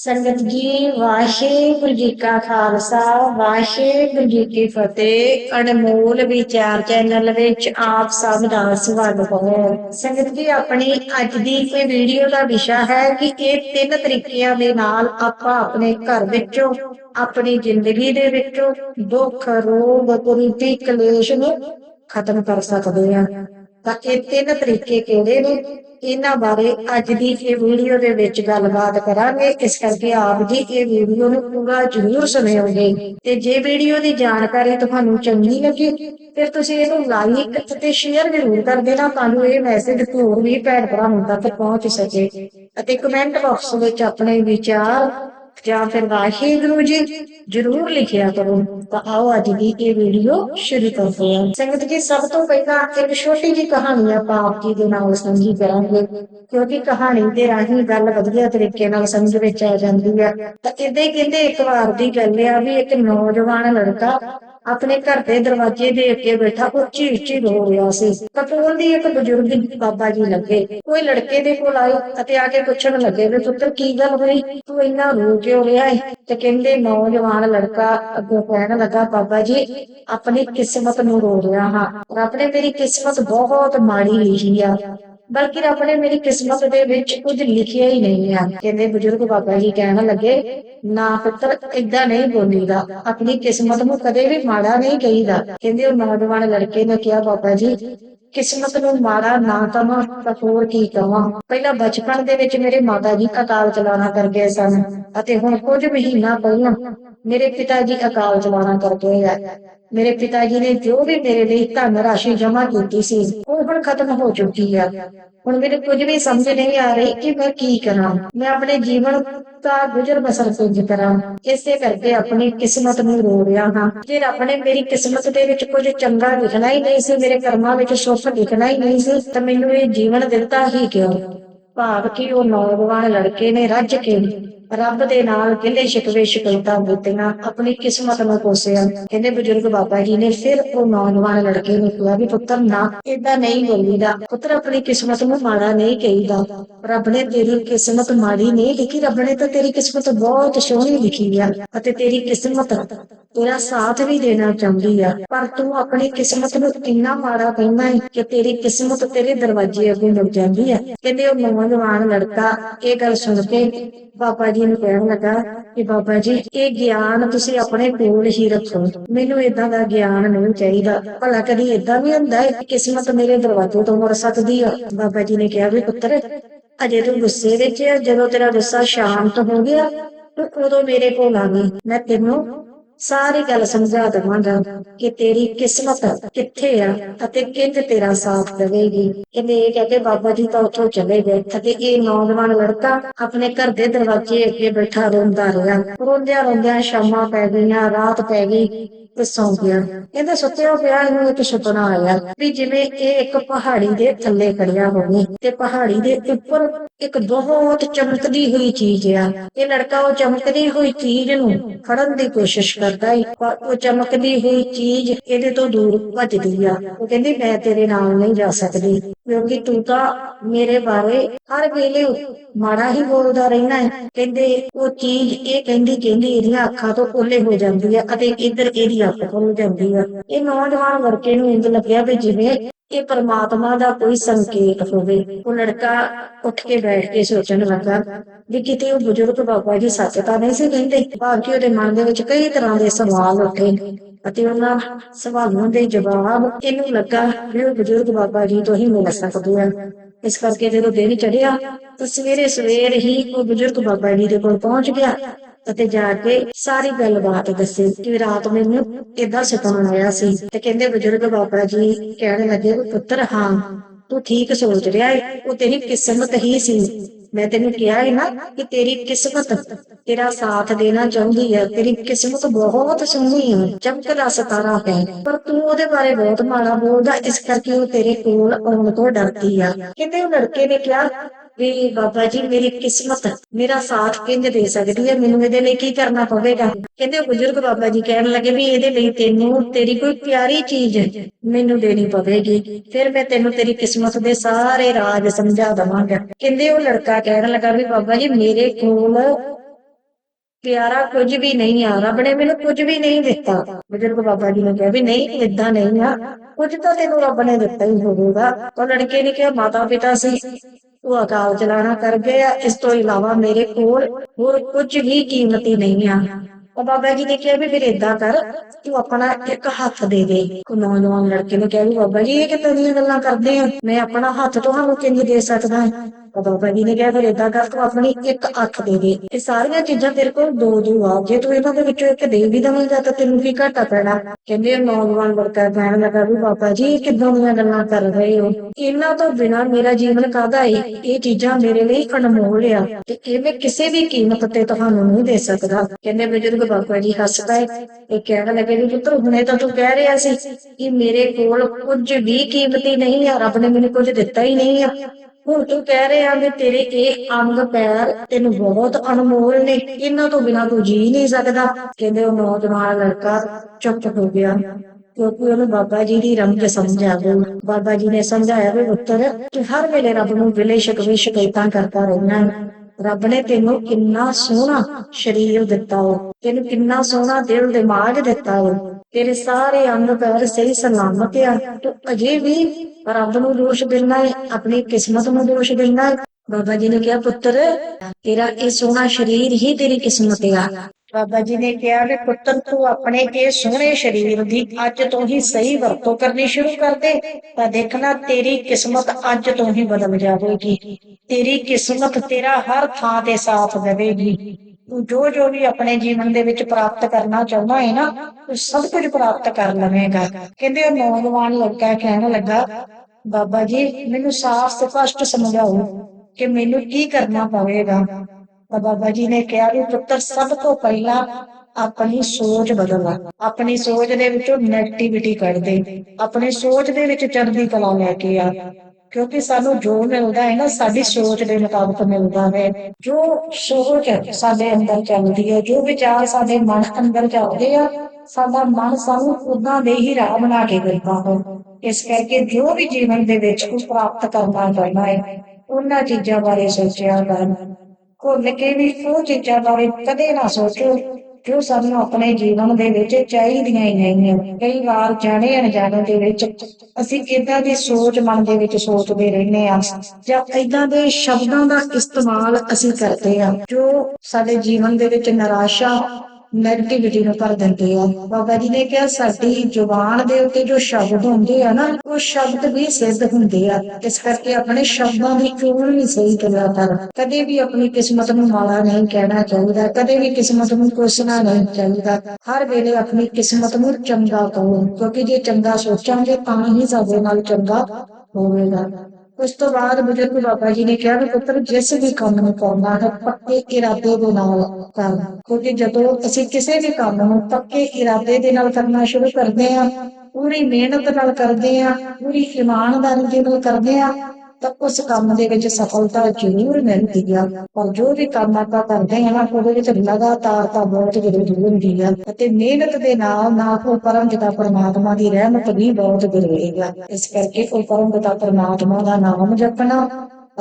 ਸੰਗਤ ਜੀ, ਵਾਹਿਗੁਰੂ ਜੀ ਕਾ ਖਾਲਸਾ, ਵਾਹਿਗੁਰੂ ਜੀ ਕੀ ਫਤਿਹ। ਅਨਮੋਲ ਵਿਚਾਰ ਚੈਨਲ ਵਿੱਚ ਆਪ ਸਭ ਦਾ ਸਵਾਗਤ ਹੈ। ਸੰਗਤ ਜੀ, ਆਪਣੀ ਅੱਜ ਦੀ ਇਹ ਵੀਡੀਓ ਦਾ ਵਿਸ਼ਾ ਹੈ ਕਿ ਇਹ ਤਿੰਨ ਤਰੀਕਿਆਂ ਦੇ ਨਾਲ ਆਪਾਂ ਆਪਣੇ ਘਰ ਵਿੱਚੋਂ, ਆਪਣੀ ਜ਼ਿੰਦਗੀ ਦੇ ਵਿੱਚੋਂ ਦੁੱਖ, ਰੋਗ, ਕੁਰੀਤੀ, ਕਲੇਸ਼ ਨੂੰ ਖਤਮ ਕਰ ਸਕਦੇ ਹਾਂ। ਤਾਂ ਇਹ ਤਿੰਨ ਤਰੀਕੇ ਕਿਹੜੇ ਨੇ। ਇਹਨਾਂ ਬਾਰੇ ਅੱਜ ਦੀ ਇਹ ਵੀਡੀਓ ਦੇ ਵਿੱਚ ਗੱਲਬਾਤ ਕਰਾਂਗੇ। ਇਸ ਕਰਕੇ ਆਪ ਜੀ ਇਹ ਵੀਡੀਓ ਨੂੰ ਪੂਰਾ ਜ਼ਰੂਰ ਸੁਣਿਓਗੇ। ਤੇ ਜੇ ਵੀਡੀਓ ਦੀ ਜਾਣਕਾਰੀ ਤੁਹਾਨੂੰ ਚੰਗੀ ਲੱਗੀ, ਫਿਰ ਤੁਸੀਂ ਇਹਨੂੰ ਲਾਈਕ ਅਤੇ ਸ਼ੇਅਰ ਜ਼ਰੂਰ ਕਰ ਦੇਣਾ ਤਾਂ ਜੋ ਇਹ ਮੈਸੇਜ ਹੋਰ ਵੀ ਭੈਣ ਭਰਾਵਾਂ ਤੱਕ ਪਹੁੰਚ ਸਕੇ। ਅਤੇ ਕਮੈਂਟ ਬਾਕਸ ਵਿੱਚ ਆਪਣੇ ਵਿਚਾਰ ਜਾਂ ਫਿਰ ਵਾਹਿਗੁਰੂ ਜੀ ਜਰੂਰ ਲਿਖਿਆ ਕਰੋ, ਤਾਂ ਆਓ ਅੱਜ ਦੀ ਇਹ ਵੀਡੀਓ ਸ਼ੁਰੂ ਕਰਦੇ ਹਾਂ। ਸੰਗਤ ਜੀ, ਸਭ ਤੋਂ ਪਹਿਲਾਂ ਇੱਕ ਛੋਟੀ ਜੀ ਕਹਾਣੀ ਆਪਾਂ ਆਪ ਜੀ ਦੇ ਨਾਲ ਸਾਂਝੀ ਕਰਾਂਗੇ, ਕਿਉਂਕਿ ਕਹਾਣੀ ਦੇ ਰਾਹੀਂ ਗੱਲ ਵਧੀਆ ਤਰੀਕੇ ਨਾਲ ਸਮਝ ਵਿੱਚ ਆ ਜਾਂਦੀ ਹੈ। ਤਾਂ ਇਦਾਂ ਹੀ ਕਹਿੰਦੇ ਇੱਕ ਵਾਰ ਦੀ ਗੱਲ ਆ ਵੀ ਇੱਕ ਨੌਜਵਾਨ ਲੜਕਾ ਆਪਣੇ ਘਰ ਦੇ ਦਰਵਾਜ਼ੇ ਦੇ ਅੱਗੇ ਬੈਠਾ ਉੱਚੀ ਉੱਚੀ ਰੋ ਰਿਹਾ ਸੀ। ਤਾਂ ਦੀ ਇੱਕ ਬਜ਼ੁਰਗ ਬਾਬਾ ਜੀ ਲੱਗੇ। ਕੋਈ ਲੜਕੇ ਦੇ ਕੋਲ ਆਏ ਅਤੇ ਆ ਕੇ ਪੁੱਛਣ ਲੱਗੇ ਵੀ ਪੁੱਤਰ, ਕੀ ਗੱਲ ਹੋਈ? ਤੂੰ ਇੰਨਾ ਰੋ ਕਿਉਂ ਰਿਹਾ ਹੈ? ਤੇ ਕਹਿੰਦੇ, ਨੌਜਵਾਨ ਲੜਕਾ ਅੱਗੇ ਕਹਿਣ ਲੱਗਾ, ਬਾਬਾ ਜੀ, ਆਪਣੀ ਕਿਸਮਤ ਨੂੰ ਰੋ ਰਿਹਾ ਹਾਂ। ਰੱਬ ਨੇ ਮੇਰੀ ਕਿਸਮਤ ਬਹੁਤ ਮਾੜੀ ਲਿਖੀ ਆ। ਬਲਕਿ ਰੱਬ ਨੇ ਮੇਰੀ ਕਿਸਮਤ ਦੇ ਵਿੱਚ ਕੁਝ ਲਿਖਿਆ ਹੀ ਨਹੀਂ ਆ। ਕਹਿੰਦੇ ਬਜ਼ੁਰਗ ਬਾਬਾ ਜੀ ਕਹਿਣ ਲੱਗੇ, ਨਾ ਪੁੱਤਰ, ਏਦਾਂ ਨਹੀਂ ਬੋਲੀਦਾ। ਆਪਣੀ ਕਿਸਮਤ ਨੂੰ ਕਦੇ ਵੀ ਮਾੜਾ ਨਹੀਂ ਕਹੀਦਾ। ਕਹਿੰਦੇ ਉਹ ਨੌਜਵਾਨ ਲੜਕੇ ਨੇ ਕਿਹਾ, ਬਾਬਾ ਜੀ, ਕਿਸਮਤ ਨੂੰ ਮਾੜਾ ਨਾ ਕਵਾਂ ਤਾਂ ਹੋਰ ਕੀ ਕਵਾਂ ਪਹਿਲਾਂ ਬਚਪਨ ਦੇ ਵਿੱਚ ਮੇਰੇ ਮਾਤਾ ਜੀ ਅਕਾਲ ਚਲਾਣਾ ਕਰ ਗਏ ਸਨ ਅਤੇ ਹੁਣ ਕੁਝ ਮਹੀਨਾ ਪਹਿਲਾਂ ਮੇਰੇ ਪਿਤਾ ਜੀ ਅਕਾਲ ਚਲਾਣਾ ਕਰ ਗਏ ਆ। ਮੇਰੇ ਪਿਤਾ ਜੀ ਨੇ ਜੋ ਵੀ ਮੇਰੇ ਲਈ ਧਨ ਰਾਸ਼ੀ ਜਮ੍ਹਾਂ ਕੀਤੀ ਸੀ, ਉਹ ਹੁਣ ਖਤਮ ਹੋ ਚੁੱਕੀ ਆ। ਹੁਣ ਮੈਨੂੰ ਕੁਝ ਵੀ ਸਮਝ ਨਹੀਂ ਆ ਰਹੀ ਕਿ ਮੈਂ ਕੀ ਕਰਾਂ। ਮੈਂ ਆਪਣੇ ਜੀਵਨ ਦਾ ਗੁਜ਼ਰ ਬਸਰ ਕਿੰਜ ਕਰਾਂ। ਇਸੇ ਕਰਕੇ ਆਪਣੀ ਕਿਸਮਤ ਨੂੰ ਰੋ ਰਿਹਾ ਹਾਂ। ਜੇ ਰੱਬ ਨੇ ਮੇਰੀ ਕਿਸਮਤ ਦੇ ਵਿੱਚ ਕੁਝ ਚੰਗਾ ਲਿਖਣਾ ਹੀ ਨਹੀਂ ਸੀ, ਮੇਰੇ ਕਰਮਾਂ ਵਿੱਚ ਸੁੱਖ ਲਿਖਣਾ ਹੀ ਨਹੀਂ ਸੀ, ਤਾਂ ਮੈਨੂੰ ਇਹ ਜੀਵਨ ਦਿੱਤਾ ਹੀ ਕਿਉਂ? ਭਾਵ ਕਿ ਉਹ ਨੌਜਵਾਨ ਲੜਕੇ ਨੇ ਰੱਜ ਕੇ ਰੱਬ ਦੇ ਨਾਲ ਕਿੰਨੇ ਸ਼ਿਕਵੇ ਸ਼ਿਕਾਇਤਾਂ ਕੀਤੀਆਂ ਆਪਣੀ ਕਿਸਮਤ ਨੂੰ ਕੋਸਿਆ ਕਹਿੰਦੇ ਬਜ਼ੁਰਗ ਬਾਬਾ ਜੀ ਨੇ ਫਿਰ ਉਹ ਨੌਜਵਾਨ ਲੜਕੇ ਨੂੰ ਕਿਹਾ ਵੀ ਪੁੱਤਰ, ਨਾ, ਏਦਾਂ ਨਹੀਂ ਬੋਲੀਦਾ। ਪੁੱਤਰ ਆਪਣੀ ਕਿਸਮਤ ਨੂੰ ਮਾੜਾ ਨਹੀਂ ਕਹੀਦਾ। ਰੱਬ ਨੇ ਤੇਰੀ ਕਿਸਮਤ ਮਾੜੀ ਨਹੀਂ ਲਿਖੀ, ਰੱਬ ਨੇ ਤਾਂ ਤੇਰੀ ਕਿਸਮਤ ਬਹੁਤ ਸੋਹਣੀ ਲਿਖੀ ਆ ਅਤੇ ਤੇਰੀ ਕਿਸਮਤ ਤੇਰਾ ਸਾਥ ਵੀ ਦੇਣਾ ਚਾਹੁੰਦੀ ਆ। ਪਰ ਤੂੰ ਆਪਣੀ ਕਿਸਮਤ ਨੂੰ ਕਿੰਨਾ ਮਾੜਾ ਕਹਿੰਦਾ ਹੈ ਕਿ ਤੇਰੀ ਕਿਸਮਤ ਤੇਰੇ ਦਰਵਾਜ਼ੇ ਅੱਗੇ ਲੱਗ ਜਾਂਦੀ ਆ। ਕਹਿੰਦੇ ਉਹ ਨੌਜਵਾਨ ਲੜਕਾ ਇਹ ਗੱਲ ਸੁਣ ਕੇ ਬਾਬਾ ਜੀ ਨੂੰ ਕਹਿਣ ਲੱਗਾ ਕਿ ਬਾਬਾ ਜੀ, ਇਹ ਗਿਆਨ ਤੁਸੀਂ ਆਪਣੇ ਕੋਲ ਹੀ ਰੱਖੋ। ਮੈਨੂੰ ਇਦਾਂ ਦਾ ਗਿਆਨ ਨਹੀਂ ਚਾਹੀਦਾ। ਭਲਾ ਕਦੀ ਇਦਾਂ ਵੀ ਹੁੰਦਾ ਹੈ ਕਿ ਕਿਸਮਤ ਮੇਰੇ ਦਰਵਾਜ਼ੇ ਤੋਂ ਮੁੜ ਸਕਦੀ ਆ? ਬਾਬਾ ਜੀ ਨੇ ਕਿਹਾ ਵੀ ਪੁੱਤਰ, ਅਜੇ ਤੂੰ ਗੁੱਸੇ ਵਿੱਚ ਹੈ ਜਦੋਂ ਤੇਰਾ ਗੁੱਸਾ ਸ਼ਾਂਤ ਹੋ ਗਿਆ, ਤੂੰ ਉਦੋਂ ਮੇਰੇ ਕੋਲ ਆ ਗਈ। ਮੈਂ ਤੈਨੂੰ ਸਾਰੀ ਗੱਲ ਸਮਝਾ ਦਵਾਂਗਾ ਕਿ ਤੇਰੀ ਕਿਸਮਤ ਕਿੱਥੇ ਆ ਅਤੇ ਕਿੰਜ ਤੇਰਾ ਸਾਥ ਦੇਵੇਗੀ। ਕਹਿੰਦੇ ਇਹ ਕਹਿ ਕੇ ਬਾਬਾ ਜੀ ਤਾਂ ਉੱਥੋਂ ਚਲੇ ਗਏ ਅਤੇ ਇਹ ਨੌਜਵਾਨ ਲੜਕਾ ਆਪਣੇ ਘਰ ਦੇ ਦਰਵਾਜ਼ੇ ਅੱਗੇ ਬੈਠਾ ਰੋਂਦਾ ਰਿਹਾ। ਰੋਂਦਿਆਂ ਰੋਂਦਿਆਂ ਸ਼ਾਮਾਂ ਪੈ ਗਈਆਂ, ਰਾਤ ਪੈ ਗਈ। ਤੇ ਸੌਂ ਗਿਆ ਕਹਿੰਦੇ ਸੁੱਤਿਆਂ ਪਿਆ ਇਹਨੂੰ ਇੱਕ ਸੁਪਨਾ ਆਇਆ ਵੀ ਜਿਵੇਂ ਇਹ ਇੱਕ ਪਹਾੜੀ ਦੇ ਥੱਲੇ ਖੜਿਆ ਹੋਵੇ ਤੇ ਪਹਾੜੀ ਦੇ ਉੱਪਰ ਇੱਕ ਬਹੁਤ ਚਮਕਦੀ ਹੋਈ ਚੀਜ਼ ਆ। ਇਹ ਲੜਕਾ ਉਹ ਚਮਕਦੀ ਹੋਈ ਚੀਜ਼ ਨੂੰ ਫੜਨ ਦੀ ਕੋਸ਼ਿਸ਼ ਕਰਦਾ ਹੈ ਪਰ ਉਹ ਚਮਕਦੀ ਹੋਈ ਚੀਜ਼ ਇਹਦੇ ਤੋਂ ਦੂਰ ਭੱਜਦੀ ਆ। ਉਹ ਕਹਿੰਦੀ, ਮੈਂ ਤੇਰੇ ਨਾਲ ਨਹੀਂ ਜਾ ਸਕਦੀ, ਕਿਉਂਕਿ ਤੂੰ ਤਾਂ ਮੇਰੇ ਬਾਰੇ ਹਰ ਵੇਲੇ ਮਾੜਾ ਹੀ ਬੋਲਦਾ ਰਹਿਣਾ ਹੈ ਕਹਿੰਦੇ, ਉਹ ਚੀਜ਼ ਇਹ ਕਹਿੰਦੀ ਕਹਿੰਦੀ ਇਹਦੀਆਂ ਅੱਖਾਂ ਤੋਂ ਓਲੇ ਹੋ ਜਾਂਦੀ ਆ ਅਤੇ ਇੱਧਰ ਇਹਦੀ ਅੱਖ ਖੁੱਲ ਜਾਂਦੀ ਆ। ਇਹ ਨੌਜਵਾਨ ਲੜਕੇ ਨੂੰ ਇੰਜ ਲੱਗਿਆ ਵੀ ਜਿਵੇਂ ਇਹ ਪਰਮਾਤਮਾ ਦਾ ਕੋਈ ਸੰਕੇਤ ਹੋਵੇ। ਉਹ ਲੜਕਾ ਉੱਠ ਕੇ ਬੈਠ ਕੇ ਸੋਚਣ ਲੱਗਾ ਵੀ ਕਿਤੇ ਉਹ ਬਜ਼ੁਰਗ ਬਾਬਾ ਜੀ ਸੱਚ ਤਾਂ ਨਹੀਂ ਸੀ ਕਹਿੰਦੇ ਭਾਵੇਂ ਉਹਦੇ ਮਨ ਦੇ ਵਿੱਚ ਕਈ ਤਰ੍ਹਾਂ ਦੇ ਸਵਾਲ ਉੱਠੇ ਅਤੇ ਉਹਨਾਂ ਸਵਾਲਾਂ ਦੇ ਜਵਾਬ ਇਹਨੂੰ ਲੱਗਾ ਵੀ ਉਹ ਬਜ਼ੁਰਗ ਬਾਬਾ ਜੀ ਤੋਂ ਹੀ ਮਿਲ ਸਕਦੇ ਆ। ਇਸ ਕਰਕੇ ਜਦੋਂ ਦਿਨ ਚੜਿਆ ਤਾਂ ਸਵੇਰੇ ਸਵੇਰ ਹੀ ਉਹ ਬਜ਼ੁਰਗ ਬਾਬਾ ਜੀ ਦੇ ਕੋਲ ਪਹੁੰਚ ਗਿਆ ਅਤੇ ਜਾ ਕੇ ਸਾਰੀ ਗੱਲਬਾਤ ਦੱਸੀ ਕਿ ਰਾਤ ਮੈਨੂੰ ਏਦਾਂ ਸੁਪਨਾ ਆਇਆ ਸੀ ਤੇ ਕਹਿੰਦੇ, ਬਜ਼ੁਰਗ ਬਾਬਾ ਜੀ, ਕਹਿਣ ਲੱਗੇ ਵੀ ਪੁੱਤਰ, ਹਾਂ, ਤੂੰ ਠੀਕ ਸੋਚ ਰਿਹਾ ਹੈ ਉਹ ਤੇਰੀ ਕਿਸਮਤ ਹੀ ਸੀ। ਮੈਂ ਤੈਨੂੰ ਕਿਹਾ ਹੈ ਨਾ ਕਿ ਤੇਰੀ ਕਿਸਮਤ ਤੇਰਾ ਸਾਥ ਦੇਣਾ ਚਾਹੁੰਦੀ ਹੈ ਤੇਰੀ ਕਿਸਮਤ ਬਹੁਤ ਸੋਹਣੀ ਹੈ ਚਮਕਦਾ, ਸਤਾਰਾ ਹੈ ਪਰ ਤੂੰ ਉਹਦੇ ਬਾਰੇ ਬਹੁਤ ਮਾੜਾ ਬੋਲਦਾ, ਇਸ ਕਰਕੇ ਉਹ ਤੇਰੇ ਕੋਲ ਆਉਣ ਤੋਂ ਡਰਦੀ ਆ। ਕਹਿੰਦੇ, ਉਹ ਲੜਕੇ ਨੇ ਕਿਹਾ ਵੀ ਬਾਬਾ ਜੀ, ਮੇਰੀ ਕਿਸਮਤ, ਮੇਰਾ ਸਾਥ ਕਿੰਜ ਦੇ ਸਕਦੀ ਹੈ? ਮੈਨੂੰ ਇਹਦੇ ਲਈ ਕੀ ਕਰਨਾ ਪਵੇਗਾ? ਕਹਿੰਦੇ ਉਹ ਬਜ਼ੁਰਗ ਬਾਬਾ ਜੀ ਕਹਿਣ ਲੱਗੇ ਵੀ ਇਹਦੇ ਲਈ ਤੈਨੂੰ ਤੇਰੀ ਕੋਈ ਪਿਆਰੀ ਚੀਜ਼ ਮੈਨੂੰ ਦੇਣੀ ਪਵੇਗੀ। ਫਿਰ ਮੈਂ ਤੈਨੂੰ ਤੇਰੀ ਕਿਸਮਤ ਦੇ ਸਾਰੇ ਰਾਜ ਸਮਝਾ ਦਵਾਂਗਾ। ਕਹਿੰਦੇ ਉਹ ਲੜਕਾ ਕਹਿਣ ਲੱਗਾ ਵੀ ਬਾਬਾ ਜੀ, ਮੇਰੇ ਕੋਲ ਪਿਆਰਾ ਕੁਝ ਵੀ ਨਹੀਂ ਆ। ਰੱਬ ਨੇ ਮੈਨੂੰ ਕੁਝ ਵੀ ਨਹੀਂ ਦਿੱਤਾ। ਬਜ਼ੁਰਗ ਬਾਬਾ ਜੀ ਨੇ ਕਿਹਾ ਵੀ ਨਹੀਂ ਇਦਾਂ ਨਹੀਂ ਆ। ਕੁਝ ਤਾਂ ਤੈਨੂੰ ਰੱਬ ਨੇ ਦਿੱਤਾ ਹੀ ਹੋਵੇਗਾ। ਉਹ ਲੜਕੇ ਨੇ ਕਿਹਾ ਮਾਤਾ ਪਿਤਾ ਸੀ। ਉਹ ਅਕਾਲ ਚਲਾਣਾ ਕਰ ਗਏ ਆ ਇਸ ਤੋਂ ਇਲਾਵਾ ਮੇਰੇ ਕੋਲ ਹੋਰ ਕੁਝ ਵੀ ਕੀਮਤੀ ਨਹੀਂ ਆ। ਉਹ ਬਾਬਾ ਜੀ ਨੇ ਕਿਹਾ ਵੀ ਫਿਰ ਏਦਾਂ ਕਰ, ਤੂੰ ਆਪਣਾ ਇੱਕ ਹੱਥ ਦੇ ਦੇ। ਉਹ ਨੌਜਵਾਨ ਲੜਕੇ ਨੇ ਕਿਹਾ ਵੀ ਬਾਬਾ ਜੀ, ਇਹ ਕਿੱਦਾਂ ਦੀਆਂ ਗੱਲਾਂ ਕਰਦੇ ਆ? ਮੈਂ ਆਪਣਾ ਹੱਥ ਤੁਹਾਨੂੰ ਕਿੰਜ ਦੇ ਸਕਦਾ? ਤਾਂ ਬਾਬਾ ਜੀ ਨੇ ਕਿਹਾ ਫਿਰ ਏਦਾਂ ਕਰ ਤੂੰ ਆਪਣੀ ਇੱਕ ਅੱਖ ਦੇ ਦੇ। ਇਹ ਸਾਰੀਆਂ ਚੀਜ਼ਾਂ ਤੇਰੇ ਕੋਲ ਦੋ ਦੋ ਆ। ਜੇ ਤੂੰ ਇਹਨਾਂ ਦੇ ਵਿੱਚੋਂ ਇੱਕ ਦੇ ਵੀ ਦੇਵੇਂਗਾ ਤਾਂ ਤੈਨੂੰ ਕੀ ਘਾਟਾ ਪੈਣਾ? ਕਹਿੰਦੇ ਨੌਜਵਾਨ ਲੜਕਾ ਕਹਿਣ ਲੱਗਾ ਵੀ ਬਾਬਾ ਜੀ, ਇਹ ਕਿੱਦਾਂ ਦੀਆਂ ਗੱਲਾਂ ਕਰ ਰਹੇ ਹੋ? ਇਹਨਾਂ ਤੋਂ ਬਿਨਾ ਮੇਰਾ ਜੀਵਨ ਕਾਹਦਾ ਏ? ਇਹ ਚੀਜ਼ਾਂ ਮੇਰੇ ਲਈ ਅਨਮੋਲ ਆ ਤੇ ਇਹ ਮੈਂ ਕਿਸੇ ਵੀ ਕੀਮਤ ਤੇ ਤੁਹਾਨੂੰ ਨਹੀਂ ਦੇ ਸਕਦਾ। ਕਹਿੰਦੇ, ਬਜ਼ੁਰਗ ਬਾਬਾ ਜੀ, ਹੱਸਦਾ ਏ। ਇਹ ਕਹਿਣ ਲੱਗੇ ਵੀ ਪੁੱਤਰ, ਹੁਣੇ ਤਾਂ ਤੂੰ ਕਹਿ ਰਿਹਾ ਸੀ ਕਿ ਮੇਰੇ ਕੋਲ ਕੁਝ ਵੀ ਕੀਮਤੀ ਨਹੀਂ ਆ। ਰੱਬ ਨੇ ਮੈਨੂੰ ਕੁਝ ਦਿੱਤਾ ਹੀ ਨਹੀਂ ਆ। ਹੁਣ ਤੂੰ ਕਹਿ ਰਿਹਾ ਵੀ ਤੇਰੇ ਇਹ ਅੰਗ ਪੈਰ ਤੈਨੂੰ ਬਹੁਤ ਅਨਮੋਲ ਨੇ, ਇਹਨਾਂ ਤੋਂ ਬਿਨਾ ਤੂੰ ਜੀ ਨਹੀਂ ਸਕਦਾ। ਕਹਿੰਦੇ ਉਹ ਨੌਜਵਾਨ ਲੜਕਾ ਚੁੱਪ ਹੋ ਗਿਆ। ਕਿਉਂਕਿ ਉਹਨੂੰ ਬਾਬਾ ਜੀ ਦੀ ਰਮਜ ਸਮਝ ਆ ਗਈ। ਬਾਬਾ ਜੀ ਨੇ ਸਮਝਾਇਆ ਵੀ ਪੁੱਤਰ, ਤੂੰ ਹਰ ਵੇਲੇ ਰੱਬ ਨੂੰ ਵਿਲੇ ਸ਼ਿਕਵੇ ਸ਼ਿਕਾਇਤਾਂ ਕਰਦਾ ਰਹਿਣਾ। ਰੱਬ ਨੇ ਤੈਨੂੰ ਕਿੰਨਾ ਸੋਹਣਾ ਸਰੀਰ ਦਿੱਤਾ ਹੋ ਤੈਨੂੰ ਕਿੰਨਾ ਸੋਹਣਾ ਦਿਲ ਦਿਮਾਗ ਦਿੱਤਾ ਹੋ ਤੇਰੇ ਸਾਰੇ ਅੰਗ ਪੈਰ ਸਹੀ ਸਲਾਮਤ ਆ। ਤੂੰ ਅਜੇ ਵੀ ਰੱਬ ਨੂੰ ਦੋਸ਼ ਦਿੰਦਾ ਹੈ ਆਪਣੀ ਕਿਸਮਤ ਨੂੰ ਦੋਸ਼ ਦਿੰਦਾ ਹੈ ਬਾਬਾ ਜੀ ਨੇ ਕਿਹਾ, ਪੁੱਤਰ, ਤੇਰਾ ਇਹ ਸੋਹਣਾ ਸਰੀਰ ਹੀ ਤੇਰੀ ਕਿਸਮਤ ਆ। ਬਾਬਾ ਜੀ ਨੇ ਕਿਹਾ ਕਿ ਪੁੱਤਰ, ਤੂੰ ਆਪਣੇ ਇਹ ਸੋਹਣੇ ਸਰੀਰ ਦੀ ਅੱਜ ਤੋਂ ਹੀ ਸਹੀ ਵਰਤੋਂ ਕਰਨੀ ਸ਼ੁਰੂ ਕਰ ਦੇ। ਤਾਂ ਦੇਖਣਾ ਤੇਰੀ ਕਿਸਮਤ ਅੱਜ ਤੋਂ ਹੀ ਬਦਲ ਜਾਵੇਗੀ। ਤੇਰੀ ਕਿਸਮਤ ਤੇਰਾ ਹਰ ਥਾਂ ਤੇ ਸਾਥ ਦੇਵੇਗੀ। ਜੋ ਜੋ ਵੀ ਆਪਣੇ ਜੀਵਨ ਦੇ ਵਿੱਚ ਪ੍ਰਾਪਤ ਕਰਨਾ ਚਾਹੁੰਦਾ ਹੈ ਨਾ ਤੂੰ ਸਭ ਕੁਝ ਪ੍ਰਾਪਤ ਕਰ ਲਵੇਂਗਾ। ਕਹਿੰਦੇ ਉਹ ਨੌਜਵਾਨ ਲੱਗਾ ਕਹਿਣ ਲੱਗਾ, ਬਾਬਾ ਜੀ, ਮੈਨੂੰ ਸਾਫ਼ ਸਪਸ਼ਟ ਸਮਝਾਓ ਕਿ ਮੈਨੂੰ ਕੀ ਕਰਨਾ ਪਵੇਗਾ। ਤਾਂ ਬਾਬਾ ਜੀ ਨੇ ਕਿਹਾ ਵੀ ਪੁੱਤਰ, ਸਭ ਤੋਂ ਪਹਿਲਾਂ ਆਪਣੀ ਸੋਚ ਬਦਲ ਆਪਣੀ ਸੋਚ ਦੇ ਵਿੱਚੋਂ ਨੈਗੇਟਿਵਿਟੀ ਕੱਢ ਦੇ। ਆਪਣੀ ਸੋਚ ਦੇ ਵਿੱਚ ਚੜ੍ਹਦੀ ਕਲਾ ਲੈ ਕੇ ਆ। ਕਿਉਂਕਿ ਸਾਨੂੰ ਜੋ ਮਿਲਦਾ ਹੈ ਨਾ, ਸਾਡੀ ਸੋਚ ਦੇ ਮੁਤਾਬਕ ਮਿਲਦਾ ਹੈ। ਜੋ ਸੋਚ ਸਾਡੇ ਅੰਦਰ ਚੱਲਦੀ ਹੈ, ਜੋ ਵਿਚਾਰ ਸਾਡੇ ਮਨ ਅੰਦਰ ਚੱਲਦੇ ਆ, ਸਾਡਾ ਮਨ ਸਾਨੂੰ ਉਦਾਂ ਦੇ ਹੀ ਰਾਹ ਬਣਾ ਕੇ ਦਿੰਦਾ ਹੈ। ਇਸ ਕਰਕੇ ਜੋ ਵੀ ਜੀਵਨ ਦੇ ਵਿੱਚ ਉਹ ਪ੍ਰਾਪਤ ਕਰਨਾ ਚਾਹੁੰਦਾ ਹੈ, ਉਹਨਾਂ ਚੀਜ਼ਾਂ ਬਾਰੇ ਸੋਚਿਆ ਕਰ। ਭੁੱਲ ਕੇ ਵੀ ਉਹ ਚੀਜ਼ਾਂ ਬਾਰੇ ਕਦੇ ਨਾ ਸੋਚੋ। ਜੋ ਸਾਨੂੰ ਆਪਣੇ ਜੀਵਨ ਦੇ ਵਿੱਚ ਚਾਹੀਦੀਆਂ ਹੀ ਨਹੀਂ ਹਨ ਕਈ ਵਾਰ ਜਾਣੇ ਅਣਜਾਣੇ ਦੇ ਵਿੱਚ ਅਸੀਂ ਇਦਾਂ ਦੀ ਸੋਚ ਮਨ ਦੇ ਵਿੱਚ ਸੋਚਦੇ ਰਹਿੰਦੇ ਹਾਂ ਜਾਂ ਇਦਾਂ ਦੇ ਸ਼ਬਦਾਂ ਦਾ ਇਸਤੇਮਾਲ ਅਸੀਂ ਕਰਦੇ ਹਾਂ ਜੋ ਸਾਡੇ ਜੀਵਨ ਦੇ ਵਿੱਚ ਨਿਰਾਸ਼ਾ ਨੈਗੇਟਿਵਿਟੀ ਨੂੰ ਭਰ ਦਿੰਦੇ ਆ। ਬਾਬਾ ਜੀ ਨੇ ਕਿਹਾ, ਸਾਡੀ ਜ਼ੁਬਾਨ ਦੇ ਉੱਤੇ ਜੋ ਸ਼ਬਦ ਹੁੰਦੇ ਆ ਨਾ, ਉਹ ਸ਼ਬਦ ਵੀ ਸਿੱਧ ਹੁੰਦੇ ਆ। ਇਸ ਕਰਕੇ ਆਪਣੇ ਸ਼ਬਦਾਂ ਦੀ ਚੋਣ ਵੀ ਸਹੀ ਕਰਿਆ ਕਰ। ਕਦੇ ਵੀ ਆਪਣੀ ਕਿਸਮਤ ਨੂੰ ਮਾੜਾ ਨਹੀਂ ਕਹਿਣਾ ਚਾਹੀਦਾ, ਕਦੇ ਵੀ ਕਿਸਮਤ ਨੂੰ ਕੋਸਣਾ ਨਹੀਂ ਚਾਹੀਦਾ। ਹਰ ਵੇਲੇ ਆਪਣੀ ਕਿਸਮਤ ਨੂੰ ਚੰਗਾ ਕਹੋ, ਕਿਉਂਕਿ ਜੇ ਚੰਗਾ ਸੋਚਾਂਗੇ, ਤਾਂ ਹੀ ਸਾਡੇ ਨਾਲ ਚੰਗਾ ਹੋਵੇਗਾ। ਉਸ ਤੋਂ ਬਾਅਦ ਬਜ਼ੁਰਗ ਬਾਬਾ ਜੀ ਨੇ ਕਿਹਾ ਕਿ ਪੁੱਤਰ, ਜਿਸ ਵੀ ਕੰਮ ਨੂੰ ਕਰਨਾ ਹੈ, ਪੱਕੇ ਇਰਾਦੇ ਦੇ ਨਾਲ ਕਰ। ਕਿਉਂਕਿ ਜਦੋਂ ਅਸੀਂ ਕਿਸੇ ਵੀ ਕੰਮ ਨੂੰ ਪੱਕੇ ਇਰਾਦੇ ਦੇ ਨਾਲ ਕਰਨਾ ਸ਼ੁਰੂ ਕਰਦੇ ਹਾਂ, ਪੂਰੀ ਮਿਹਨਤ ਨਾਲ ਕਰਦੇ ਹਾਂ, ਪੂਰੀ ਇਮਾਨਦਾਰੀ ਦੇ ਨਾਲ ਕਰਦੇ ਹਾਂ ਤਾਂ ਉਸ ਕੰਮ ਦੇ ਵਿੱਚ ਸਫਲਤਾ ਜ਼ਰੂਰ ਮਿਲਦੀ ਆ। ਪਰ ਜੋ ਵੀ ਕੰਮ ਆਪਾਂ ਕਰਦੇ ਹਾਂ ਨਾ, ਉਹਦੇ ਵਿੱਚ ਲਗਾਤਾਰਤਾ ਬਹੁਤ ਜ਼ਰੂਰੀ ਹੁੰਦੀ ਆ। ਅਤੇ ਮਿਹਨਤ ਦੇ ਨਾਲ ਨਾਲ ਉਹ ਪਰਮਪਿਤਾ ਪਰਮਾਤਮਾ ਦੀ ਰਹਿਮਤ ਵੀ ਬਹੁਤ ਜ਼ਰੂਰੀ ਆ। ਇਸ ਕਰਕੇ ਉਹ ਪਰਮਪਿਤਾ ਪਰਮਾਤਮਾ ਦਾ ਨਾਮ ਜਪਣਾ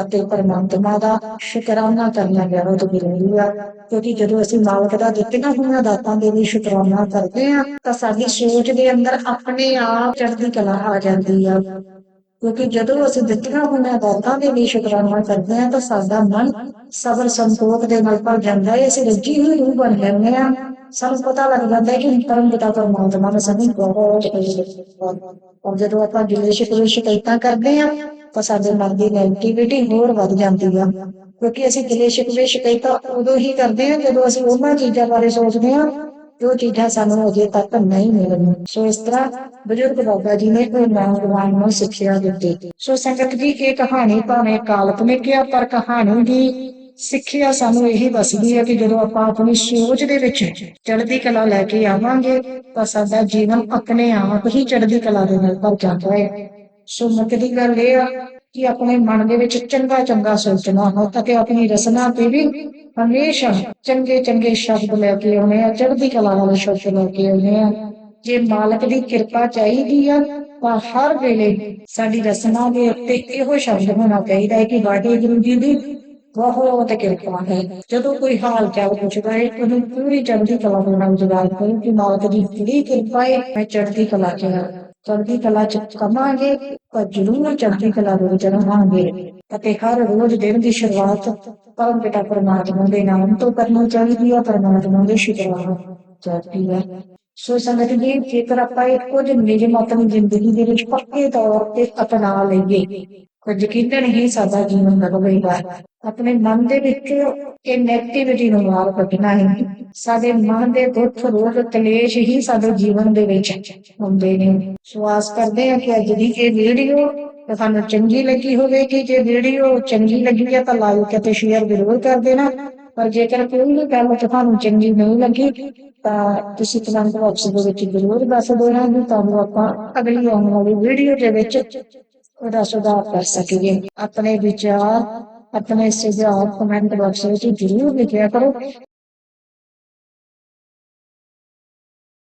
ਅਤੇ ਪਰਮਾਤਮਾ ਦਾ ਸ਼ੁਕਰਾਨਾ ਕਰਨਾ ਬਹੁਤ ਜ਼ਰੂਰੀ ਆ। ਕਿਉਂਕਿ ਜਦੋਂ ਅਸੀਂ ਮਾਲਕ ਦਾ ਦਿੱਤੀਆਂ ਹੋਈਆਂ ਦਾਤਾਂ ਦੇ ਲਈ ਸ਼ੁਕਰਾਨਾ ਕਰਦੇ ਆ ਤਾਂ ਸਾਡੀ ਸੋਚ ਦੇ ਅੰਦਰ ਆਪਣੇ ਆਪ ਚੜ੍ਹਦੀ ਕਲਾ ਆ ਜਾਂਦੀ ਆ। ਕਿਉਂਕਿ ਜਦੋਂ ਅਸੀਂ ਦਿੱਤੀਆਂ ਹੋਈਆਂ ਦਾਤਾਂ ਦੇ ਲਈ ਸ਼ੁਕਰਾਨਾ ਕਰਦੇ ਹਾਂ, ਤਾਂ ਸਾਡਾ ਮਨ ਸਬਰ ਸੰਤੋਖ ਦੇ ਨਾਲ ਭਰ ਜਾਂਦਾ ਹੈ। ਅਸੀਂ ਰੱਜੀ ਹੋਈ ਰੂਹ ਬਣ ਜਾਂਦੇ ਹਾਂ। ਸਾਨੂੰ ਪਤਾ ਲੱਗ ਜਾਂਦਾ ਹੈ ਕਿ ਪਰਮ ਪਿਤਾ ਪਰਮਾਤਮਾ ਨੇ ਸਾਨੂੰ ਬਹੁਤ ਔਰ ਜਦੋਂ ਆਪਾਂ ਗਿਲੇ ਸ਼ਿਕਵੇ ਸ਼ਿਕਾਇਤਾਂ ਕਰਦੇ ਹਾਂ, ਤਾਂ ਸਾਡੇ ਮਨ ਦੀ ਨੈਗੇਟਿਵਿਟੀ ਹੋਰ ਵੱਧ ਜਾਂਦੀ ਆ। ਕਿਉਂਕਿ ਅਸੀਂ ਗਿਲੇ ਸ਼ਿਕਵੇ ਸ਼ਿਕਾਇਤਾਂ ਉਦੋਂ ਹੀ ਕਰਦੇ ਹਾਂ, ਜਦੋਂ ਅਸੀਂ ਉਹਨਾਂ ਚੀਜ਼ਾਂ ਬਾਰੇ ਸੋਚਦੇ ਹਾਂ ਜੋ ਚੀਜ਼ਾਂ ਸਾਨੂੰ ਅਜੇ ਤੱਕ ਨਹੀਂ ਮਿਲੀਆਂ। ਸੋ ਇਸ ਤਰ੍ਹਾਂ ਬਜ਼ੁਰਗ ਬਾਬਾ ਜੀ ਨੇ ਉਹ ਨੌਜਵਾਨ ਨੂੰ ਸਿੱਖਿਆ ਦਿੱਤੀ। ਸੋ ਸੰਗਤ ਜੀ ਇਹ ਕਹਾਣੀ ਭਾਵੇਂ ਕਾਲਪਨਿਕ ਹੈ ਪਰ ਕਹਾਣੀ ਦੀ ਸਿੱਖਿਆ ਸਾਨੂੰ ਇਹ ਦੱਸਦੀ ਹੈ ਕਿ ਜਦੋਂ ਆਪਾਂ ਆਪਣੀ ਸੋਚ ਦੇ ਵਿੱਚ ਚੜ੍ਹਦੀ ਕਲਾ ਲੈ ਕੇ ਆਵਾਂਗੇ, ਤਾਂ ਸਾਡਾ ਜੀਵਨ ਆਪਣੇ ਆਪ ਹੀ ਚੜ੍ਹਦੀ ਕਲਾ ਦੇ ਨਾਲ ਭਰ ਜਾਂਦਾ ਹੈ। ਸੋ ਮੁੱਖ ਦੀ ਗੱਲ ਇਹ ਆ ਕਿ ਆਪਣੇ ਮਨ ਦੇ ਵਿੱਚ ਚੰਗਾ ਚੰਗਾ ਸੋਚਣਾ ਹੋ ਅਤੇ ਆਪਣੀ ਰਸਨਾ ਤੇ ਵੀ ਹਮੇਸ਼ਾ ਚੰਗੇ ਚੰਗੇ ਸ਼ਬਦ ਲੈ ਕੇ ਆਉਣੇ ਆ, ਚੜ੍ਹਦੀ ਕਲਾ ਵਾਲੇ ਸ਼ਬਦ ਲੈ ਕੇ ਆਉਣੇ ਆ। ਜੇ ਮਾਲਕ ਦੀ ਕਿਰਪਾ ਚਾਹੀਦੀ ਆ, ਤਾਂ ਹਰ ਵੇਲੇ ਸਾਡੀ ਰਸਨਾ ਦੇ ਉੱਤੇ ਇਹੋ ਸ਼ਬਦ ਹੋਣਾ ਚਾਹੀਦਾ ਹੈ ਕਿ ਵਾਹਿਗੁਰੂ ਜੀ ਦੀ ਬਹੁਤ ਕਿਰਪਾ ਹੈ। ਜਦੋਂ ਕੋਈ ਹਾਲ ਚਾਲ ਪੁੱਛਦਾ ਹੈ, ਉਹਨੂੰ ਪੂਰੀ ਚੜ੍ਹਦੀ ਕਲਾ ਦੇ ਨਾਲ ਜਵਾਬ ਕਰੋ ਕਿ ਮਾਲਕ ਦੀ ਕਿਹੜੀ ਕਿਰਪਾ ਹੈ, ਮੈਂ ਚੜ੍ਹਦੀ ਕਲਾ ਚ ਹਾਂ। ਚੜ੍ਹਦੀ ਕਲਾ ਚ ਕਮਾਂਗੇ, ਪਰ ਜ਼ਰੂਰ ਚੜ੍ਹਦੀ ਕਲਾ ਦੇ ਵਿੱਚ ਰਹਾਂਗੇ ਅਤੇ ਹਰ ਰੋਜ਼ ਦਿਨ ਦੀ ਸ਼ੁਰੂਆਤ ਪਰਮ ਪਿਤਾ ਪਰਮਾਤਮਾ ਦੇ ਨਾਮ ਤੋਂ ਕਰਨੀ ਚਾਹੀਦੀ ਹੈ ਪਰਮਾਤਮਾ ਦੇ ਸ਼ੁਕਰਾਨਾ। ਚਾਹੀਦੀ ਹੈ ਸੋ ਸੰਗਤ ਜੀ, ਜੇਕਰ ਆਪਾਂ ਇਹ ਕੁਝ ਨਿਯਮ ਆਪਣੀ ਜ਼ਿੰਦਗੀ ਦੇ ਵਿੱਚ ਪੱਕੇ ਤੌਰ ਤੇ ਅਪਣਾ ਲਈਏ ਤਾਂ ਯਕੀਨਨ ਹੀ ਸਾਡਾ ਜੀਵਨ ਬਦਲੇਗਾ ਆਪਣੇ ਮਨ ਦੇ ਵਿੱਚ ਇਹ ਨੈਗੇਟਿਵਿਟੀ ਨੂੰ ਮਾਰ ਕੱਢਣਾ ਹੈ ਸਾਡੇ ਮਨ ਦੇ ਦੁੱਖ, ਰੋਗ, ਕਲੇਸ਼ ਹੀ ਸਾਡੇ ਜੀਵਨ ਦੇ ਵਿੱਚ ਹੁੰਦੇ ਨੇ। ਸੋ ਆਸ ਕਰਦੇ ਹਾਂ ਕਿ ਅੱਜ ਦੀ ਇਹ ਵੀਡੀਓ ਤੁਹਾਨੂੰ ਚੰਗੀ ਲੱਗੀ ਹੋਵੇਗੀ। ਜੇ ਵੀਡੀਓ ਚੰਗੀ ਲੱਗੀ ਹੈ ਤਾਂ ਲਾਈਕ ਅਤੇ ਸ਼ੇਅਰ ਜ਼ਰੂਰ ਕਰ ਦੇਣਾ। ਪਰ ਜੇਕਰ ਕੋਈ ਵੀ ਗੱਲ ਤੁਹਾਨੂੰ ਚੰਗੀ ਨਹੀਂ ਲੱਗੀ, ਤਾਂ ਤੁਸੀਂ ਕਮੈਂਟ ਬਾਕਸ ਦੇ ਵਿੱਚ ਜ਼ਰੂਰ ਦੱਸ ਦੇਣਾ ਵੀ ਤੁਹਾਨੂੰ ਆਪਾਂ ਅਗਲੀ ਆਉਣ ਵਾਲੀ ਵੀਡੀਓ ਦੇ ਵਿੱਚ ਉਹਦਾ ਸੁਧਾਰ ਕਰ ਸਕੀਏ। ਆਪਣੇ ਵਿਚਾਰ, ਆਪਣੇ ਸੁਝਾਅ ਕਮੈਂਟ ਬਾਕਸ ਵਿੱਚ ਜ਼ਰੂਰ ਲਿਖਿਆ ਕਰੋ।